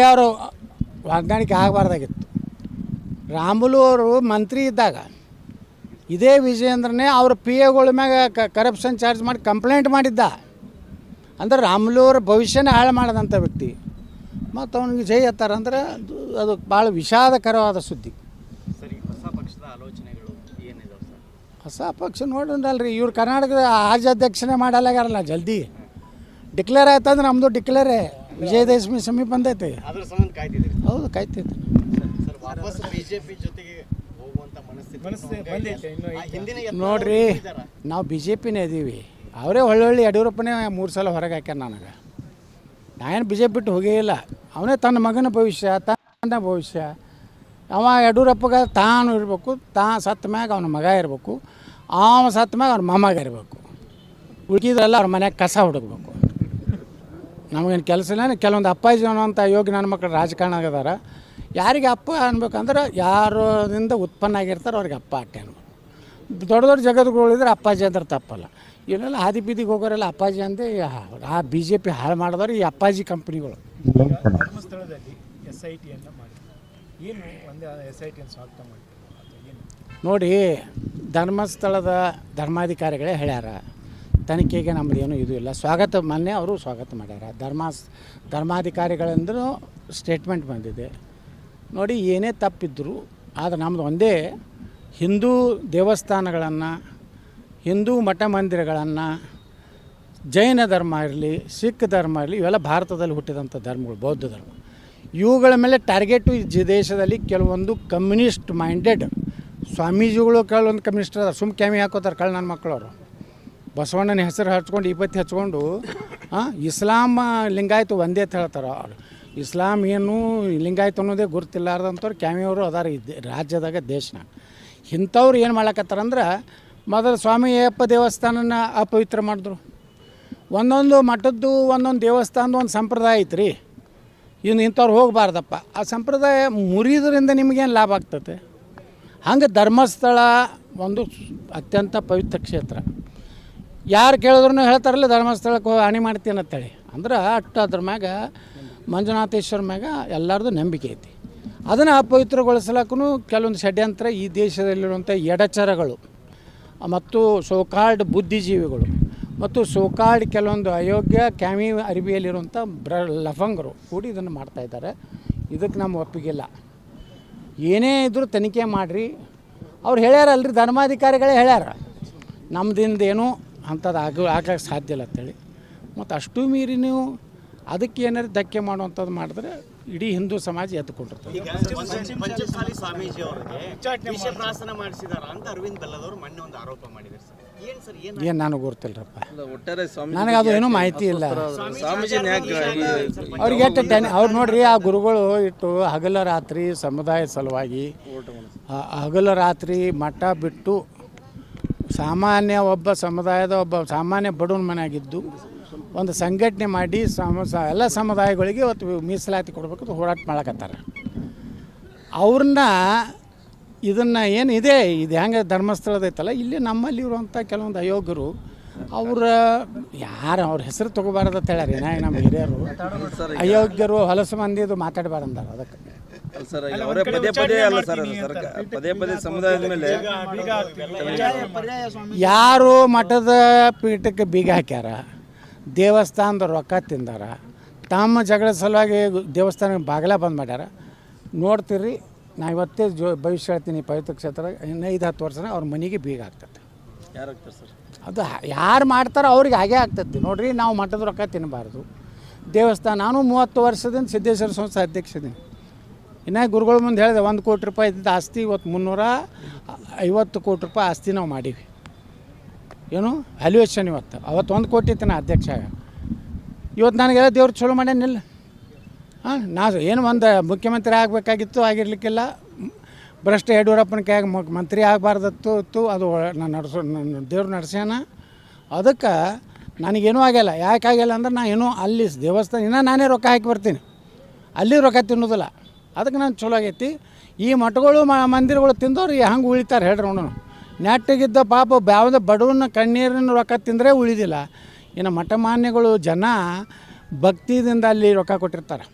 ಅವರು ಹೊಂದಾಣಿಕೆ ಆಗಬಾರ್ದಾಗಿತ್ತು. ರಾಮುಲು ಅವರು ಮಂತ್ರಿ ಇದ್ದಾಗ ಇದೇ ವಿಜಯೇಂದ್ರನೇ ಅವ್ರ ಪಿ ಎಗಳ ಮ್ಯಾಗ ಕರಪ್ಷನ್ ಚಾರ್ಜ್ ಮಾಡಿ ಕಂಪ್ಲೇಂಟ್ ಮಾಡಿದ್ದ. ಅಂದ್ರೆ ರಾಮುಲು ಅವ್ರ ಭವಿಷ್ಯನೇ ಹಾಳು ಮಾಡದಂಥ ವ್ಯಕ್ತಿ. ಮತ್ತು ಅವನಿಗೆ ಜೈ ಎತ್ತಾರಂದ್ರೆ ಅದು ಅದು ಭಾಳ ವಿಷಾದಕರವಾದ ಸುದ್ದಿ. ಸರಿ ಹೊಸ ಪಕ್ಷದ ಆಲೋಚನೆಗಳು ಏನಿದಾವೆ ಸರ್? ಹೊಸ ಪಕ್ಷ ನೋಡೋಣಲ್ರಿ ಇವ್ರು ಕರ್ನಾಟಕದ ರಾಜ್ಯಾಧ್ಯಕ್ಷನೇ ಮಾಡಲ್ಲಾಗ್ಯಾರಲ್ಲ ಜಲ್ದಿ. ಡಿಕ್ಲೇರ್ ಆಯ್ತಂದ್ರೆ ನಮ್ಮದು ಡಿಕ್ಲೇರೇ. ವಿಜಯದಶಮಿ ಸಮೀಪ ಬಂದೈತೆ. ಅದ್ರ ಸಂಬಂಧ ಕಾಯ್ತಿದ್ದೀರಿ? ಹೌದು ಕಾಯ್ತೈತೆ ಸರ್ ವಾಪಸ್ ಬಿಜೆಪಿ ಜೊತೆಗೆ ಹೋಗುವಂತ ಮನಸ್ಥಿತಿ ಆ ಹಿಂದಿನ ಯತ್ನ ನೋಡ್ರಿ ಇದ್ದಾರಾ? ನಾವು ಬಿ ಜೆ ಪಿನೇ ಇದೀವಿ. ಅವರೇ ಒಳ್ಳೊಳ್ಳೆ ಯಡಿಯೂರಪ್ಪನೇ ಮೂರು ಸಲ ಹೊರಗೆ ಹಾಕ್ಯಾನ ನನಗೆ. ನಾನೇನು ಬಿ ಜೆ ಪಿ ಬಿಟ್ಟು ಹೋಗೇ ಇಲ್ಲ. ಅವನೇ ತನ್ನ ಮಗನ ಭವಿಷ್ಯ ತನ್ನ ಭವಿಷ್ಯ. ಅವ ಯಡಿಯೂರಪ್ಪಗೆ ತಾನು ಇರಬೇಕು ತಾ ಸತ್ತ ಮ್ಯಾಗ ಅವನ ಮಗ ಇರಬೇಕು. ಅವ ಸತ್ತ ಮ್ಯಾಗ ಅವ್ನ ಮಾಮಾಗ ಇರಬೇಕು. ಉಳ್ಕಿದ್ರೆಲ್ಲ ಅವ್ರ ಮನ್ಯಾಗ ಕಸ ಹುಡುಕ್ಬೇಕು. ನಮಗೇನು ಕೆಲಸ ಇಲ್ಲ ಕೆಲವೊಂದು ಅಪ್ಪಾಜಿ ಅನ್ನೋಂಥ ಯೋಗ್ಯ ನನ್ನ ಮಕ್ಕಳು ಆಗಿದಾರ. ಯಾರಿಗೆ ಅಪ್ಪ ಅನ್ಬೇಕಂದ್ರೆ ಯಾರಿಂದ ಉತ್ಪನ್ನ ಆಗಿರ್ತಾರೆ ಅವ್ರಿಗೆ ಅಪ್ಪ ಅಟ್ಟೆ ಅನ್ಬೇಕು. ದೊಡ್ಡ ದೊಡ್ಡ ಜಗತ್ತುಗಳಿದ್ರೆ ಅಪ್ಪಾಜಿ ಅಂದ್ರೆ ತಪ್ಪಲ್ಲ. ಇವನ್ನೆಲ್ಲ ಹಾದಿ ಬೀದಿಗೆ ಹೋಗೋರೆಲ್ಲ ಅಪ್ಪಾಜಿ ಅಂದೆ ಆ ಬಿ ಜೆ ಪಿ ಹಾಳು ಮಾಡಿದವ್ರು ಈ ಅಪ್ಪಾಜಿ ಕಂಪ್ನಿಗಳು. ಧರ್ಮಸ್ಥಳದಲ್ಲಿ ಎಸ್ ಐ ಟಿಯನ್ನು ಮಾಡಿ ಏನು ಒಂದೇ ಎಸ್ ಐ ಟಿಯನ್ನು ಸ್ವಾಗತ ಮಾಡ್ತೀವಿ ಏನು? ನೋಡಿ ಧರ್ಮಸ್ಥಳದ ಧರ್ಮಾಧಿಕಾರಿಗಳೇ ಹೇಳ್ಯಾರ. ತನಿಖೆಗೆ ನಮ್ಮದು ಏನೂ ಇದು ಇಲ್ಲ. ಸ್ವಾಗತ, ಮೊನ್ನೆ ಅವರು ಸ್ವಾಗತ ಮಾಡ್ಯಾರ. ಧರ್ಮ, ಧರ್ಮಾಧಿಕಾರಿಗಳಂದ್ರೂ ಸ್ಟೇಟ್ಮೆಂಟ್ ಬಂದಿದೆ. ನೋಡಿ, ಏನೇ ತಪ್ಪಿದ್ದರು ಆದರೆ ನಮ್ಮದು ಒಂದೇ ಹಿಂದೂ ದೇವಸ್ಥಾನಗಳನ್ನು, ಹಿಂದೂ ಮಠ ಮಂದಿರಗಳನ್ನು, ಜೈನ ಧರ್ಮ ಇರಲಿ, ಸಿಖ್ ಧರ್ಮ ಇರಲಿ, ಇವೆಲ್ಲ ಭಾರತದಲ್ಲಿ ಹುಟ್ಟಿದಂಥ ಧರ್ಮಗಳು, ಬೌದ್ಧ ಧರ್ಮ. ಇವುಗಳ ಮೇಲೆ ಟಾರ್ಗೆಟು ಈ ದೇಶದಲ್ಲಿ ಕೆಲವೊಂದು ಕಮ್ಯುನಿಸ್ಟ್ ಮೈಂಡೆಡ್ ಸ್ವಾಮೀಜಿಗಳು, ಕೆಲವೊಂದು ಕಮ್ಯುನಿಸ್ಟ್ ಅದಾರೆ. ಸುಮ್ಮ ಕ್ಯಾಮಿ ಹಾಕೋತಾರೆ ಕಳ್ಳ ನನ್ನ ಮಕ್ಕಳವರು ಬಸವಣ್ಣನ ಹೆಸರು ಹಚ್ಕೊಂಡು ಇಪ್ಪತ್ತು ಹಚ್ಕೊಂಡು ಇಸ್ಲಾಂ ಲಿಂಗಾಯತ ಒಂದೇ ಅಂತ ಹೇಳ್ತಾರೆ ಅವ್ರು. ಇಸ್ಲಾಂ ಏನು ಲಿಂಗಾಯತ ಅನ್ನೋದೇ ಗುರುತಿಲ್ಲಾರ್ದಂಥವ್ರು ಕ್ಯಾಮಿಯವರು ಅದಾರ ರಾಜ್ಯದಾಗ, ದೇಶನಾಗ. ಇಂಥವ್ರು ಏನು ಮಾಡ್ಲಕತ್ತಾರಂದ್ರೆ, ಮೊದಲು ಸ್ವಾಮಿ ಅಯ್ಯಪ್ಪ ದೇವಸ್ಥಾನನ ಅಪವಿತ್ರ ಮಾಡಿದ್ರು. ಒಂದೊಂದು ಮಠದ್ದು ಒಂದೊಂದು ದೇವಸ್ಥಾನದ ಒಂದು ಸಂಪ್ರದಾಯ ಐತ್ರಿ. ಇನ್ನು ಇಂಥವ್ರು ಹೋಗಬಾರ್ದಪ್ಪ. ಆ ಸಂಪ್ರದಾಯ ಮುರಿದ್ರಿಂದ ನಿಮಗೇನು ಲಾಭ ಆಗ್ತದೆ? ಹಂಗೆ ಧರ್ಮಸ್ಥಳ ಒಂದು ಅತ್ಯಂತ ಪವಿತ್ರ ಕ್ಷೇತ್ರ. ಯಾರು ಕೇಳಿದ್ರು ಹೇಳ್ತಾರಲ್ಲ, ಧರ್ಮಸ್ಥಳಕ್ಕೆ ಹೋಗಿ ಹಾನಿ ಮಾಡ್ತೀನಿ ಅಂತೇಳಿ. ಅಂದ್ರೆ ಅಷ್ಟು ಅದ್ರ ಮ್ಯಾಗ, ಮಂಜುನಾಥೇಶ್ವರ ಮ್ಯಾಗ ಎಲ್ಲರದು ನಂಬಿಕೆ ಐತಿ. ಅದನ್ನು ಅಪವಿತ್ರಗೊಳಿಸ್ಲಕ್ಕೂ ಕೆಲವೊಂದು ಷಡ್ಯಂತ್ರ ಈ ದೇಶದಲ್ಲಿರುವಂಥ ಎಡಚರಗಳು, ಮತ್ತು ಸೋಕಾಲ್ಡ್ ಬುದ್ಧಿಜೀವಿಗಳು, ಮತ್ತು ಸೋಕಾಲ್ಡ್ ಕೆಲವೊಂದು ಅಯೋಗ್ಯ ಕ್ಯಾಮಿ ಅರಿವಿಯಲ್ಲಿರುವಂಥ ಬ್ರ ಲಫಂಗರು ಕೂಡಿ ಇದನ್ನು ಮಾಡ್ತಾಯಿದ್ದಾರೆ ಇದಕ್ಕೆ ನಮ್ಮ ಒಪ್ಪಿಗೆಲ್ಲ. ಏನೇ ಇದ್ದರೂ ತನಿಖೆ ಮಾಡಿರಿ. ಅವ್ರು ಹೇಳ್ಯಾರಲ್ರಿ, ಧರ್ಮಾಧಿಕಾರಿಗಳೇ ಹೇಳ್ಯಾರ. ನಮ್ಮದಿಂದ ಏನೂ ಅಂಥದ್ದು ಆಗ ಆಗಕ್ಕೆ ಸಾಧ್ಯ ಇಲ್ಲ ಅಂತೇಳಿ. ಮತ್ತು ಅಷ್ಟು ಮೀರಿ ನೀವು ಅದಕ್ಕೆ ಏನಾರು ಧಕ್ಕೆ ಮಾಡುವಂಥದ್ದು ಮಾಡಿದ್ರೆ ಇಡೀ ಹಿಂದೂ ಸಮಾಜ ಎದ್ದುಕೊಂಡಿರ್ತದೆ ಸ್ವಾಮೀಜಿ ಅವರಿಗೆ ಮಾಡಿಸಿದಾರ ಅಂತ ಅರವಿಂದ್ ಬೆಲ್ಲದವರು ಮೊನ್ನೆ ಒಂದು ಆರೋಪ ಮಾಡಿದ್ದಾರೆ ಸರ್. ಏನ್ ಸರ್ ಏನ್ ಏನು ನನಗೆ ಗೊತ್ತಿಲ್ಲರಪ್ಪ. ಒಟ್ಟಾರೆ ಸ್ವಾಮಿ ನನಗೆ ಅದು ಏನೂ ಮಾಹಿತಿ ಇಲ್ಲ. ಸ್ವಾಮೀಜಿನ ಯಾಕೆ ಅವ್ರಿಗೆ ಎಷ್ಟು ಟೆನ್ ಅವ್ರು ನೋಡ್ರಿ ಆ ಗುರುಗಳು ಇಟ್ಟು ಹಗಲ ರಾತ್ರಿ ಸಮುದಾಯ ಸಲುವಾಗಿ ಹಗಲ ರಾತ್ರಿ ಮಠ ಬಿಟ್ಟು ಸಾಮಾನ್ಯ ಒಬ್ಬ ಸಮುದಾಯದ ಒಬ್ಬ ಸಾಮಾನ್ಯ ಬಡವನ ಮನೆಯಾಗಿದ್ದು ಒಂದು ಸಂಘಟನೆ ಮಾಡಿ ಸಮ ಎಲ್ಲ ಸಮುದಾಯಗಳಿಗೆ ಇವತ್ತು ಮೀಸಲಾತಿ ಕೊಡ್ಬೇಕು ಹೋರಾಟ ಮಾಡಕತ್ತಾರೆ. ಅವ್ರನ್ನ ಇದನ್ನು ಏನು ಇದೆ, ಇದು ಹೆಂಗೆ ಧರ್ಮಸ್ಥಳದ ಐತಲ್ಲ, ಇಲ್ಲಿ ನಮ್ಮಲ್ಲಿ ಇರುವಂಥ ಕೆಲವೊಂದು ಅಯೋಗ್ಯರು ಅವರ ಯಾರು ಅವ್ರ ಹೆಸರು ತೊಗೋಬಾರ್ದು ಅಂತ ಹೇಳ್ಯಾರ ನಮ್ಮ ಹಿರಿಯರು. ಅಯೋಗ್ಯರು ಹೊಲಸು ಮಂದಿದು ಮಾತಾಡಬಾರ್ದಂದಾರ ಅದಕ್ಕೆ. ಸರ್ ಅವರೇ ಪದೇ ಪದೇ ಅಲ್ಲ ಸರ್ ಸರ್ಕಾರ ಪದೇ ಪದೇ ಸಮುದಾಯದ ಮೇಲೆ ಯಾರು ಮಠದ ಪೀಠಕ್ಕೆ ಬೀಗ ಹಾಕ್ಯಾರ? ದೇವಸ್ಥಾನದ ರೊಕ್ಕ ತಿಂದಾರ? ತಮ್ಮ ಜಗಳ ಸಲುವಾಗಿ ದೇವಸ್ಥಾನ ಬಾಗಿಲ ಬಂದ್ ಮಾಡ್ಯಾರ? ನೋಡ್ತೀರಿ ನಾ ಇವತ್ತೇ ಜೋ ಭವಿಷ್ಯ ಹೇಳ್ತೀನಿ ಪವಿತ್ರ ಕ್ಷೇತ್ರ ಇನ್ನು ಐದು ಹತ್ತು ವರ್ಷನ ಅವ್ರ ಮನೆಗೆ ಬೀಗ ಆಗ್ತದೆ ಯಾರು ಸರ್? ಅದು ಯಾರು ಮಾಡ್ತಾರೋ ಅವ್ರಿಗೆ ಹಾಗೆ ಆಗ್ತದೆ ನೋಡ್ರಿ ನಾವು ಮಠದ ರೊಕ್ಕ ತಿನ್ನಬಾರ್ದು ದೇವಸ್ಥಾನ ನಾನು ಮೂವತ್ತು ವರ್ಷದಿಂದ ಸಿದ್ದೇಶ್ವರ ಸಂಸ್ಥೆ ಅಧ್ಯಕ್ಷದೀನಿ ಇನ್ನು ಗುರುಗಳ ಮುಂದೆ ಹೇಳಿದೆ, ಒಂದು ಕೋಟಿ ರೂಪಾಯಿ ಇದ್ದ ಆಸ್ತಿ ಇವತ್ತು ಮುನ್ನೂರ ಐವತ್ತು ಕೋಟಿ ರೂಪಾಯಿ ಆಸ್ತಿ ನಾವು ಮಾಡೀವಿ ಏನು? ವ್ಯಾಲ್ಯೂಯೇಷನ್ ಇವತ್ತು. ಅವತ್ತು ಒಂದು ಕೋಟಿ ಇತ್ತು ನಾ ಅಧ್ಯಕ್ಷ. ಇವತ್ತು ನನಗೆಲ್ಲ ದೇವ್ರು ಚಲೋ ಮಾಡ್ಯಾನಿಲ್ಲ. ಹಾಂ ನಾನು ಏನು ಒಂದು ಮುಖ್ಯಮಂತ್ರಿ ಆಗಬೇಕಾಗಿತ್ತು, ಆಗಿರ್ಲಿಕ್ಕಿಲ್ಲ. ಭ್ರಷ್ಟ ಯಡಿಯೂರಪ್ಪನ ಕೈಯಾಗ ಮಂತ್ರಿ ಆಗಬಾರ್ದತ್ತು, ಇತ್ತು. ಅದು ನಾನು ನಡೆಸೋ ನನ್ನ ದೇವ್ರು ನಡೆಸ್ಯಾನ. ಅದಕ್ಕೆ ನನಗೇನೂ ಆಗಿಲ್ಲ ಯಾಕೆ ಆಗಿಲ್ಲ ಅಂದ್ರೆ ನಾನು ಏನೂ ಅಲ್ಲಿ ದೇವಸ್ಥಾನ, ಇನ್ನೂ ನಾನೇ ರೊಕ್ಕ ಹಾಕಿ ಬರ್ತೀನಿ. ಅಲ್ಲಿ ರೊಕ್ಕ ತಿನ್ನೋದಿಲ್ಲ. ಅದಕ್ಕೆ ನಾನು ಚಲೋ ಆಗೈತಿ. ಈ ಮಠಗಳು ಮಂದಿರಗಳು ತಿಂದವ್ರು ಹಂಗೆ ಉಳಿತಾರೆ ಹೇಳ್ರಿ ನೋಡೋಣ ನೆಟ್ಟಗಿದ್ದ ಪಾಪ ಬ್ಯಾವ್ದ ಬಡವನ ಕಣ್ಣೀರಿನ ರೊಕ್ಕ ತಿಂದರೆ ಉಳಿದಿಲ್ಲ. ಇನ್ನು ಮಠಮಾನ್ಯಗಳು ಜನ ಭಕ್ತಿದಿಂದ ಅಲ್ಲಿ ರೊಕ್ಕ ಕೊಟ್ಟಿರ್ತಾರೆ.